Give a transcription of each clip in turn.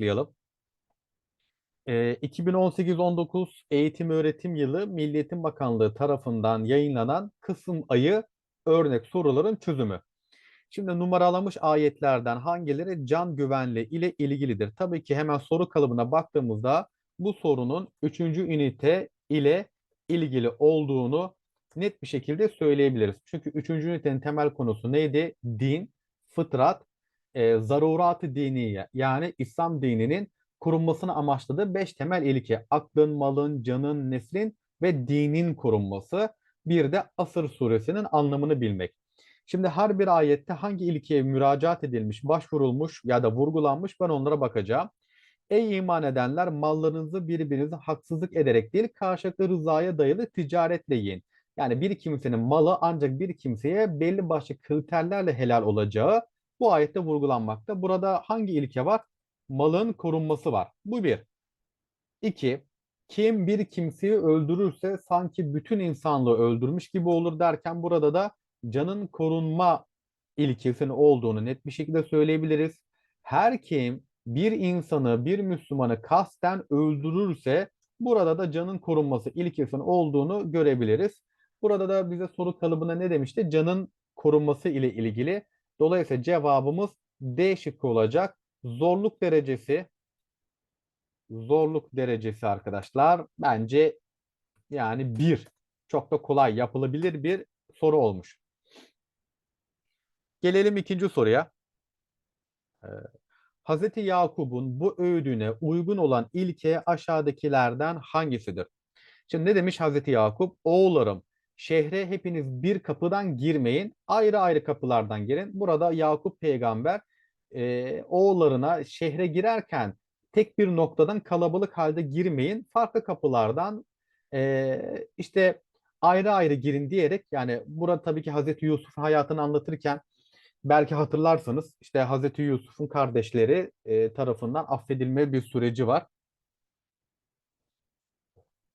başlayalım. Ee, 2018-19 eğitim öğretim yılı Milli Eğitim Bakanlığı tarafından yayınlanan kısım ayı örnek soruların çözümü. Şimdi numaralamış ayetlerden hangileri can güvenliği ile ilgilidir? Tabii ki hemen soru kalıbına baktığımızda bu sorunun 3. ünite ile ilgili olduğunu net bir şekilde söyleyebiliriz. Çünkü 3. ünitenin temel konusu neydi? Din, fıtrat, e, zarurat-ı diniye yani İslam dininin korunmasını amaçladığı 5 temel ilke. Aklın, malın, canın, neslin ve dinin korunması. Bir de Asır suresinin anlamını bilmek. Şimdi her bir ayette hangi ilkeye müracaat edilmiş, başvurulmuş ya da vurgulanmış ben onlara bakacağım. Ey iman edenler mallarınızı birbirinize haksızlık ederek değil karşılıklı rızaya dayalı ticaretle yiyin. Yani bir kimsenin malı ancak bir kimseye belli başlı kriterlerle helal olacağı bu ayette vurgulanmakta. Burada hangi ilke var? Malın korunması var. Bu bir. İki, kim bir kimseyi öldürürse sanki bütün insanlığı öldürmüş gibi olur derken burada da canın korunma ilkesinin olduğunu net bir şekilde söyleyebiliriz. Her kim bir insanı, bir Müslümanı kasten öldürürse burada da canın korunması ilkesinin olduğunu görebiliriz. Burada da bize soru kalıbına ne demişti? Canın korunması ile ilgili. Dolayısıyla cevabımız D şıkkı olacak. Zorluk derecesi zorluk derecesi arkadaşlar bence yani bir çok da kolay yapılabilir bir soru olmuş. Gelelim ikinci soruya. Ee, Hazreti Yakup'un bu öğüdüne uygun olan ilke aşağıdakilerden hangisidir? Şimdi ne demiş Hazreti Yakup? Oğullarım şehre hepiniz bir kapıdan girmeyin, ayrı ayrı kapılardan girin. Burada Yakup peygamber e, oğullarına şehre girerken tek bir noktadan kalabalık halde girmeyin, farklı kapılardan e, işte ayrı ayrı girin diyerek yani burada tabii ki Hazreti Yusuf'un hayatını anlatırken belki hatırlarsanız işte Hazreti Yusuf'un kardeşleri e, tarafından affedilme bir süreci var.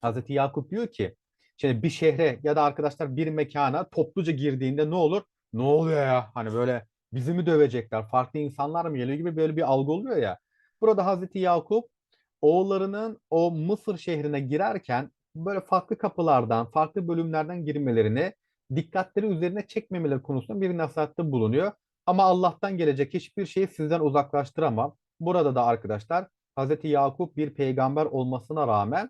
Hazreti Yakup diyor ki şimdi bir şehre ya da arkadaşlar bir mekana topluca girdiğinde ne olur? Ne oluyor ya? Hani böyle bizi mi dövecekler? Farklı insanlar mı geliyor gibi böyle bir algı oluyor ya. Burada Hazreti Yakup oğullarının o Mısır şehrine girerken böyle farklı kapılardan, farklı bölümlerden girmelerini dikkatleri üzerine çekmemeleri konusunda bir nasihatte bulunuyor. Ama Allah'tan gelecek hiçbir şeyi sizden uzaklaştıramam. Burada da arkadaşlar Hazreti Yakup bir peygamber olmasına rağmen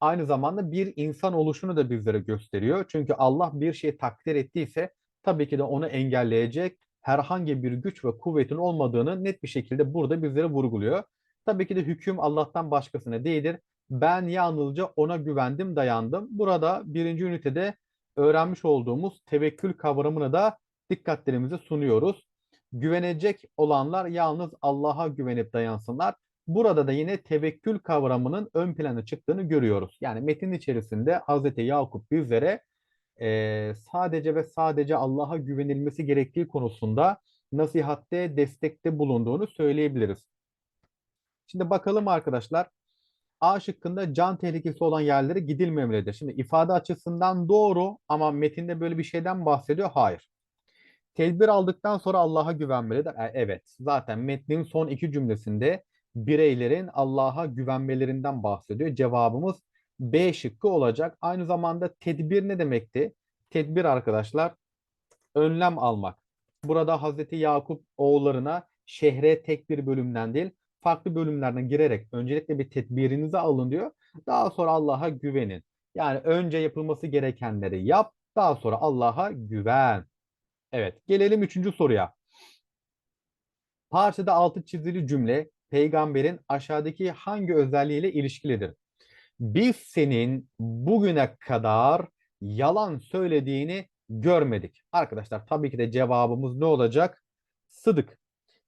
aynı zamanda bir insan oluşunu da bizlere gösteriyor. Çünkü Allah bir şeyi takdir ettiyse tabii ki de onu engelleyecek herhangi bir güç ve kuvvetin olmadığını net bir şekilde burada bizlere vurguluyor. Tabii ki de hüküm Allah'tan başkasına değildir. Ben yalnızca ona güvendim, dayandım. Burada birinci ünitede öğrenmiş olduğumuz tevekkül kavramını da dikkatlerimize sunuyoruz. Güvenecek olanlar yalnız Allah'a güvenip dayansınlar. Burada da yine tevekkül kavramının ön plana çıktığını görüyoruz. Yani metin içerisinde Hazreti Yakup bizlere e, sadece ve sadece Allah'a güvenilmesi gerektiği konusunda nasihatte, destekte bulunduğunu söyleyebiliriz. Şimdi bakalım arkadaşlar. A şıkkında can tehlikesi olan yerlere gidilmemelidir. Şimdi ifade açısından doğru ama metinde böyle bir şeyden bahsediyor. Hayır. Tedbir aldıktan sonra Allah'a güvenmelidir. E, evet. Zaten metnin son iki cümlesinde bireylerin Allah'a güvenmelerinden bahsediyor. Cevabımız B şıkkı olacak. Aynı zamanda tedbir ne demekti? Tedbir arkadaşlar önlem almak. Burada Hazreti Yakup oğullarına şehre tek bir bölümden değil farklı bölümlerden girerek öncelikle bir tedbirinizi alın diyor. Daha sonra Allah'a güvenin. Yani önce yapılması gerekenleri yap, daha sonra Allah'a güven. Evet, gelelim üçüncü soruya. Parçada altı çizili cümle peygamberin aşağıdaki hangi özelliğiyle ilişkilidir? Biz senin bugüne kadar yalan söylediğini görmedik. Arkadaşlar tabii ki de cevabımız ne olacak? Sıdık.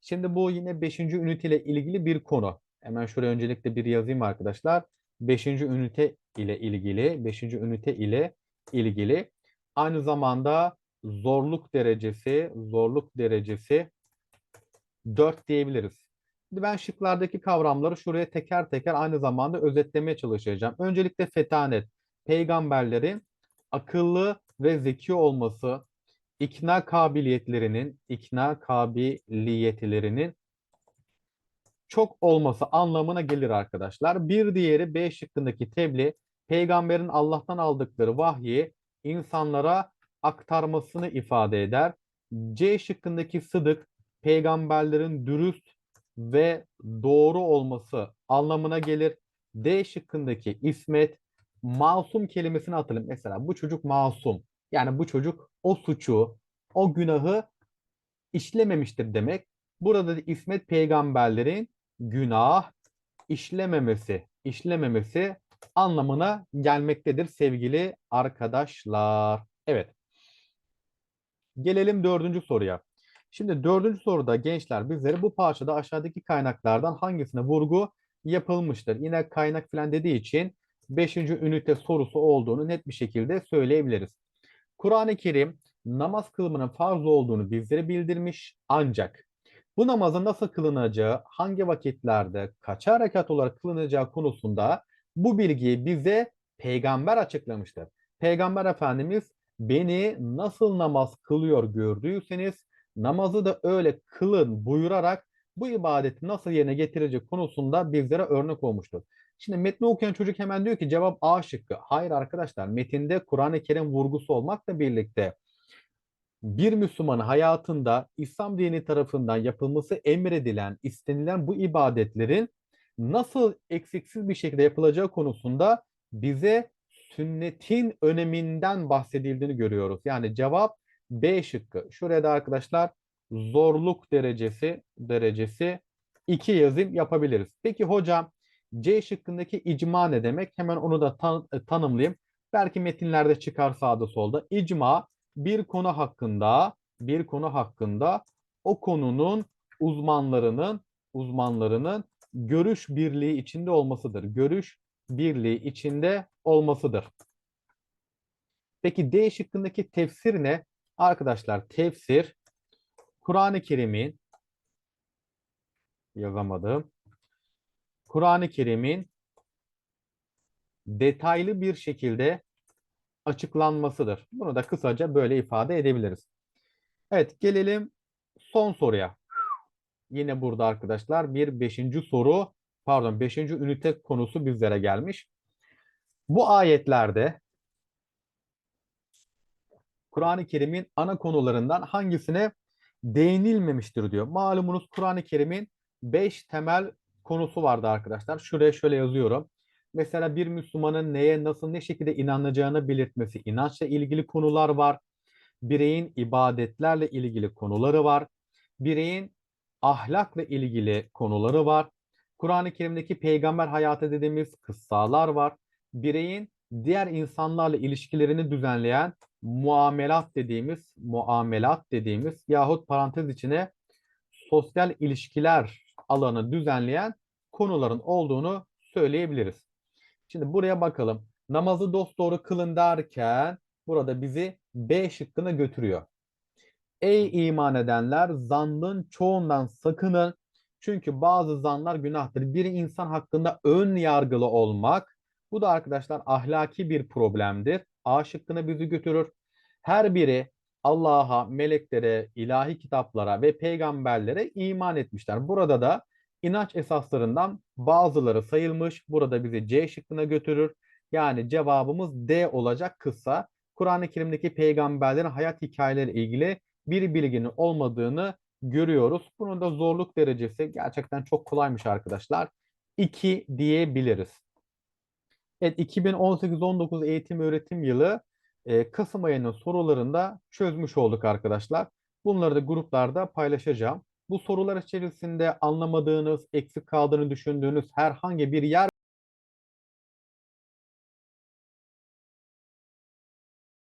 Şimdi bu yine 5. ünite ilgili bir konu. Hemen şuraya öncelikle bir yazayım arkadaşlar. 5. ünite ile ilgili, 5. ünite ile ilgili aynı zamanda zorluk derecesi, zorluk derecesi 4 diyebiliriz. Ben şıklardaki kavramları şuraya teker teker aynı zamanda özetlemeye çalışacağım. Öncelikle fetanet, peygamberlerin akıllı ve zeki olması, ikna kabiliyetlerinin, ikna kabiliyetlerinin çok olması anlamına gelir arkadaşlar. Bir diğeri B şıkkındaki tebliğ peygamberin Allah'tan aldıkları vahyi insanlara aktarmasını ifade eder. C şıkkındaki sıdık peygamberlerin dürüst ve doğru olması anlamına gelir. D şıkkındaki ismet masum kelimesini hatırlayın. Mesela bu çocuk masum. Yani bu çocuk o suçu, o günahı işlememiştir demek. Burada da ismet peygamberlerin günah işlememesi, işlememesi anlamına gelmektedir sevgili arkadaşlar. Evet. Gelelim dördüncü soruya. Şimdi dördüncü soruda gençler bizlere bu parçada aşağıdaki kaynaklardan hangisine vurgu yapılmıştır? Yine kaynak falan dediği için beşinci ünite sorusu olduğunu net bir şekilde söyleyebiliriz. Kur'an-ı Kerim namaz kılmanın farz olduğunu bizlere bildirmiş ancak bu namazın nasıl kılınacağı, hangi vakitlerde, kaça harekat olarak kılınacağı konusunda bu bilgiyi bize peygamber açıklamıştır. Peygamber Efendimiz beni nasıl namaz kılıyor gördüyseniz namazı da öyle kılın buyurarak bu ibadeti nasıl yerine getirecek konusunda bizlere örnek olmuştur. Şimdi metni okuyan çocuk hemen diyor ki cevap A şıkkı. Hayır arkadaşlar metinde Kur'an-ı Kerim vurgusu olmakla birlikte bir Müslümanın hayatında İslam dini tarafından yapılması emredilen, istenilen bu ibadetlerin nasıl eksiksiz bir şekilde yapılacağı konusunda bize sünnetin öneminden bahsedildiğini görüyoruz. Yani cevap B şıkkı. Şuraya da arkadaşlar zorluk derecesi derecesi 2 yazım yapabiliriz. Peki hocam C şıkkındaki icma ne demek? Hemen onu da tan tanımlayayım. Belki metinlerde çıkar sağda solda. İcma bir konu hakkında bir konu hakkında o konunun uzmanlarının uzmanlarının görüş birliği içinde olmasıdır. Görüş birliği içinde olmasıdır. Peki D şıkkındaki tefsir ne? Arkadaşlar tefsir Kur'an-ı Kerim'in yazamadım. Kur'an-ı Kerim'in detaylı bir şekilde açıklanmasıdır. Bunu da kısaca böyle ifade edebiliriz. Evet gelelim son soruya. Yine burada arkadaşlar bir beşinci soru pardon beşinci ünite konusu bizlere gelmiş. Bu ayetlerde Kur'an-ı Kerim'in ana konularından hangisine değinilmemiştir diyor. Malumunuz Kur'an-ı Kerim'in beş temel konusu vardı arkadaşlar. Şuraya şöyle yazıyorum. Mesela bir Müslümanın neye, nasıl, ne şekilde inanacağını belirtmesi, inançla ilgili konular var. Bireyin ibadetlerle ilgili konuları var. Bireyin ahlakla ilgili konuları var. Kur'an-ı Kerim'deki peygamber hayatı dediğimiz kıssalar var. Bireyin diğer insanlarla ilişkilerini düzenleyen muamelat dediğimiz, muamelat dediğimiz yahut parantez içine sosyal ilişkiler alanı düzenleyen konuların olduğunu söyleyebiliriz. Şimdi buraya bakalım. Namazı dosdoğru kılın derken burada bizi B şıkkına götürüyor. Ey iman edenler zannın çoğundan sakının. Çünkü bazı zanlar günahtır. Bir insan hakkında ön yargılı olmak bu da arkadaşlar ahlaki bir problemdir. A şıkkına bizi götürür. Her biri Allah'a, meleklere, ilahi kitaplara ve peygamberlere iman etmişler. Burada da inanç esaslarından bazıları sayılmış. Burada bizi C şıkkına götürür. Yani cevabımız D olacak kısa. Kur'an-ı Kerim'deki peygamberlerin hayat hikayeleri ilgili bir bilginin olmadığını görüyoruz. Bunun da zorluk derecesi gerçekten çok kolaymış arkadaşlar. 2 diyebiliriz. Evet 2018-19 eğitim öğretim yılı e, Kasım ayının sorularında çözmüş olduk arkadaşlar. Bunları da gruplarda paylaşacağım. Bu sorular içerisinde anlamadığınız, eksik kaldığını düşündüğünüz herhangi bir yer